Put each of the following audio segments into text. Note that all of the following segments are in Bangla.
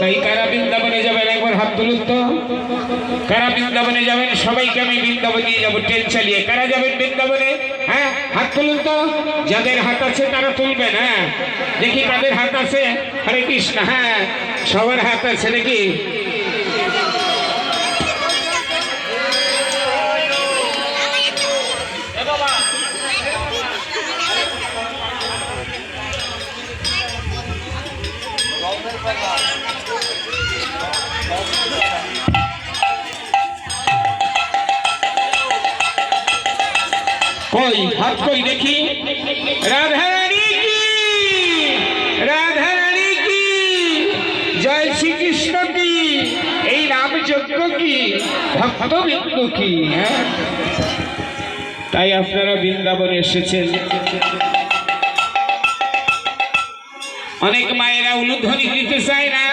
তাই কারা বৃন্দাবনে যাবেন? একবার হাত তুলুন তো। কারা বৃন্দাবনে যাবেন? সবাইকে আমি বৃন্দাবন নিয়ে যাব, ট্রেন চালিয়ে। কারা যাবেন বৃন্দাবনে? হ্যাঁ হাত তুলুন তো। যাদের হাত আছে তারা তুলবেন হ্যাঁ। দেখি তাদের হাত আছে? হরে কৃষ্ণ হ্যাঁ। সবার হাত আছে নাকি? কই, হাত কই দেখি। রাধা রানী কি? রাধা রানী কি? জয় শ্রীকৃষ্ণ কি? এই নাম যজ্ঞ কি? ভক্তবৃন্দ কি হ্যাঁ? তাই আপনারা বৃন্দাবনে এসেছেন। অনেক মায়েরা উলুধ্বনি দিতে চায় না।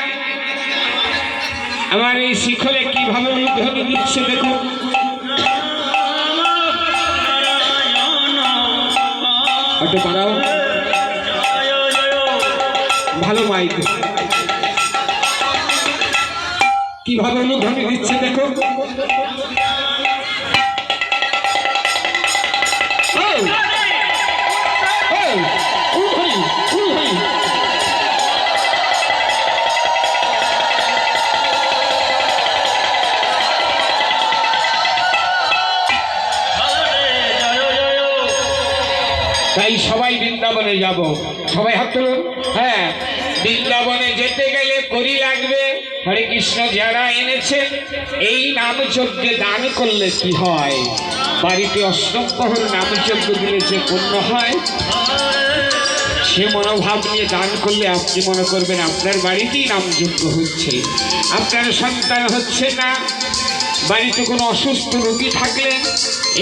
আমার এই শিখরে কীভাবে উলুধ্বনি দিচ্ছে দেখুন। একটু বাড়াও ভালো মাইক কীভাবে অনুধ্বনি দিচ্ছে দেখো? তাই সবাই বৃন্দাবনে যাব। সবাই হাত তুলুন। হ্যাঁ বৃন্দাবনে যেতে গেলে করি লাগবে। হরে কৃষ্ণ, যারা এনেছেন, এই নাম যজ্ঞে দান করলে কি হয়? বাড়িতে অষ্টপ্রহর নাম যজ্ঞ দিলে যে পুণ্য হয়, সে মনোভাব নিয়ে দান করলে আপনি মনে করবেন আপনার বাড়িতেই নামযজ্ঞ হচ্ছে। আপনার সন্তান হচ্ছে না। বাড়িতে কোনো অসুস্থ রোগী থাকলে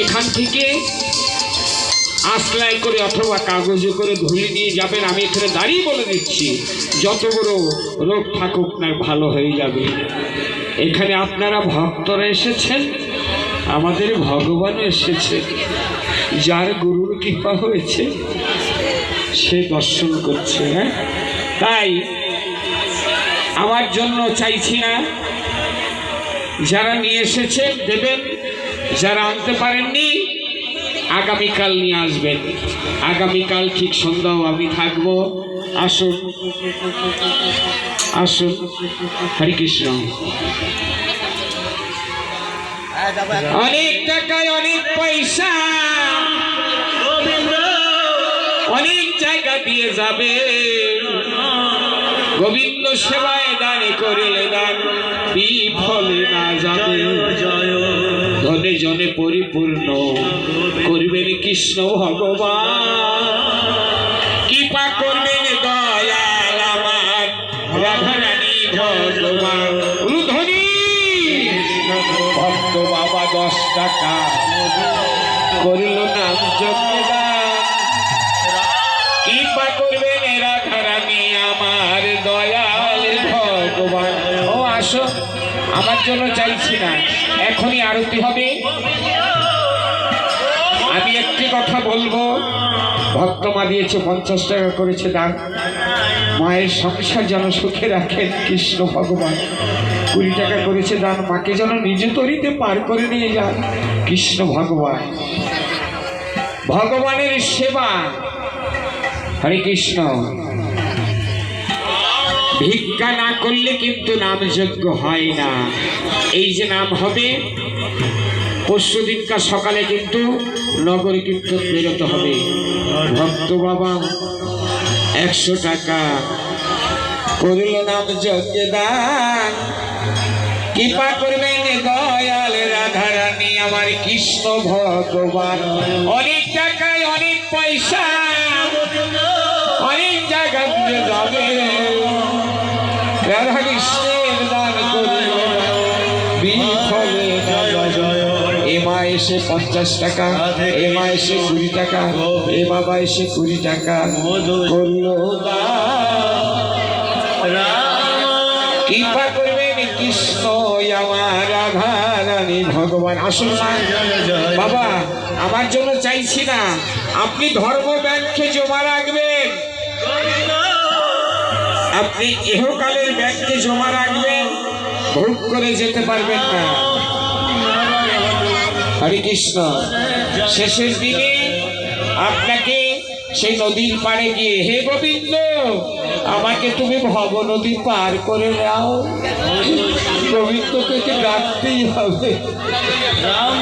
এখান থেকে আসলাই করে অথবা কাগজে করে ধুয়ে নিয়ে যাবেন, আমি এখানে দাঁড়িয়ে বলে দিচ্ছি, যত বড় রোগ থাকুক না ভালো হয়ে যাবে। এখানে আপনারা ভক্তরা এসেছেন, আমাদের ভগবান এসেছে, যার গুরুর কৃপা হয়েছে, সে দর্শন করছে হ্যাঁ? তাই আমার জন্য চাইছি না, যারা নিয়ে এসেছে দেবেন, যারা আনতে পারেননি আগামীকাল নিয়ে আসবেন। আগামীকাল ঠিক সন্ধ্যাও আমি থাকব। আসুন। আসুন। হরে কৃষ্ণ। অনেক টাকায় অনেক পয়সা। অনেক জায়গা দিয়ে যাবে। গোবিন্দ সেবায় দানে করিলে দান বিফলে না যাবে। ধনে জনে পরিপূর্ণ। কৃষ্ণ ভগবান। কৃপা করবেন দয়াল আমার। রাধারানী ভগবান। রুধনী ভক্ত বাবা দশ টাকা। করিল নাম যজ্ঞদান। কৃপা করবেন রাধারানী আমার দয়াল ভগবান। ও আসো, আমার জন্য চাইছি না। এখনই আরতি হবে। আমি একটি কথা বলব। ভক্ত মা দিয়েছে পঞ্চাশ টাকা করেছে দান। মায়ের সংসার যেন সুখে রাখেন কৃষ্ণ ভগবান। কুড়ি টাকা করেছে দান, মাকে যেন নিজ তরিতে পার করে নিয়ে যান, কৃষ্ণ ভগবান। ভগবানের সেবা। হরে কৃষ্ণ। ভিক্ষা না করলে কিন্তু নামযজ্ঞ হয় না। এই যে নাম হবে পরশু দিনকার সকালে কিন্তু নগরী কীর্তন বেরোতে হবে। ভক্ত বাবা, একশো টাকা। করিল নাম যজ্ঞ দান কৃপা করবেন দয়াল রাধারানী, আমার কৃষ্ণ ভগবান। অনেক টাকায় অনেক পয়সা। অনেক জায়গা দিয়ে যাবে। রাধা কৃষ্ণের এসে পঞ্চাশ টাকা এ মা এসে কুড়ি টাকা এ বাবা এসে কুড়ি টাকা। করল কৃপা করবেন কৃষ্ণ আমার রাধা রানী ভগবান। আসুন বাবা আমার জন্য চাইছি না। আপনি ধর্ম ব্যাংকে জমা রাখবেন। আপনি ইহকালের ব্যাগকে জমা রাখবেন। ভোগ করে যেতে পারবেন না। হরে কৃষ্ণ। শেষের দিনে আপনাকে সেই নদীর পাড়ে গিয়ে, হে গোবিন্দ, আমাকে তুমি ভব নদী পার করে দাও গোবিন্দকে ডাকতেই হবে। রাম